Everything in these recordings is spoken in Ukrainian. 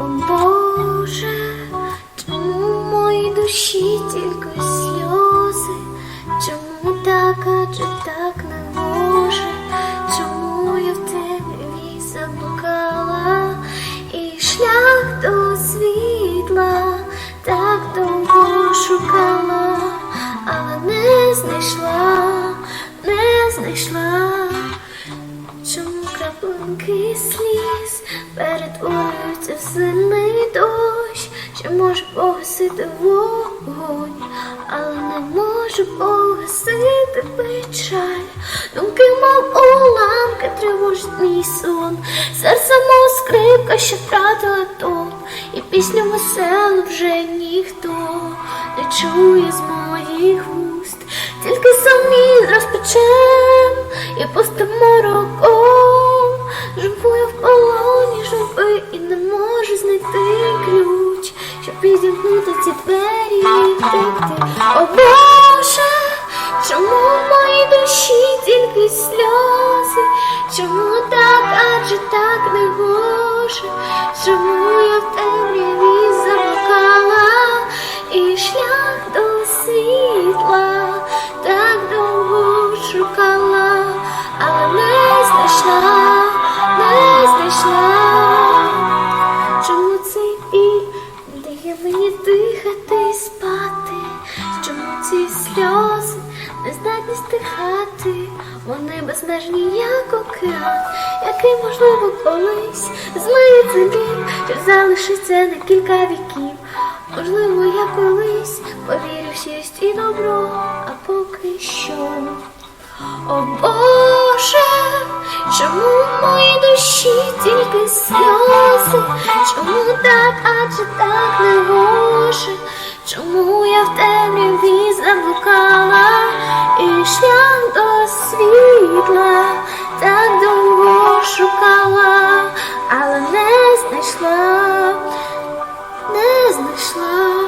О Боже, чому в моїй душі тільки сльози? Чому так, адже так не може? Чому я в темряві заблукала і шлях до світла так довго шукала, але не знайшла, не знайшла. Чому краплинки сліз в сильний дощ, що може погасити вогонь, але не може погасити печаль. Думки, мов уламки, тривожить мій сон, серце мов скрипка, що втратила тон, і пісню веселу вже ніхто не чує з моїх вуст, тільки самі розпечем і пустимо підімкнути ці двері. О Боже, чому в моїй душі тільки сльози? Чому так, адже так не гоже? Чому я в темряві дає мені дихати і спати? Чому ці сльози не здатні стихати? Вони безмежні, як океан, який можливо колись змиє біль, що залишиться на кілька віків. Можливо, я колись повірю в і добро, а поки що. О Боже, чому в моїй душі тільки сльози? Чому так, адже так не гоже? Чому я в темряві заблукала і шлях до світла так довго шукала, але не знайшла, не знайшла.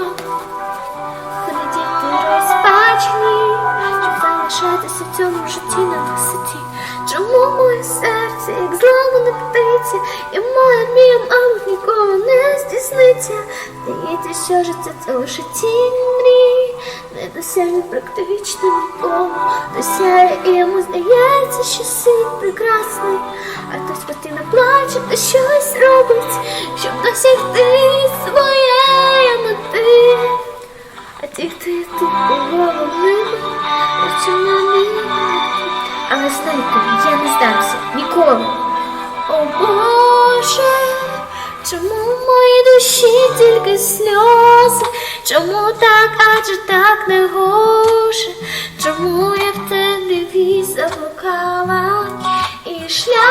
Коли діти розпачені, щоб залишатися в цьому житті на висоті. Чому моє серце, як зламана птиця, моя мрія, мабуть, ніколи не здійсниться. Здається, що життя це лише тінь мрій, недосяжний практично нікому. Досяє і йому здається, що світ прекрасний, а хтось постійно плаче та щось робить, щоб досягти своєї мети. А ті, хто є тут головними, очинами. Але знайте, я не здамся ніколи. О Боже, чому в моїй душі тільки сльози? Чому так, адже так не гоже? Чому я в темряві заблукала? І шлях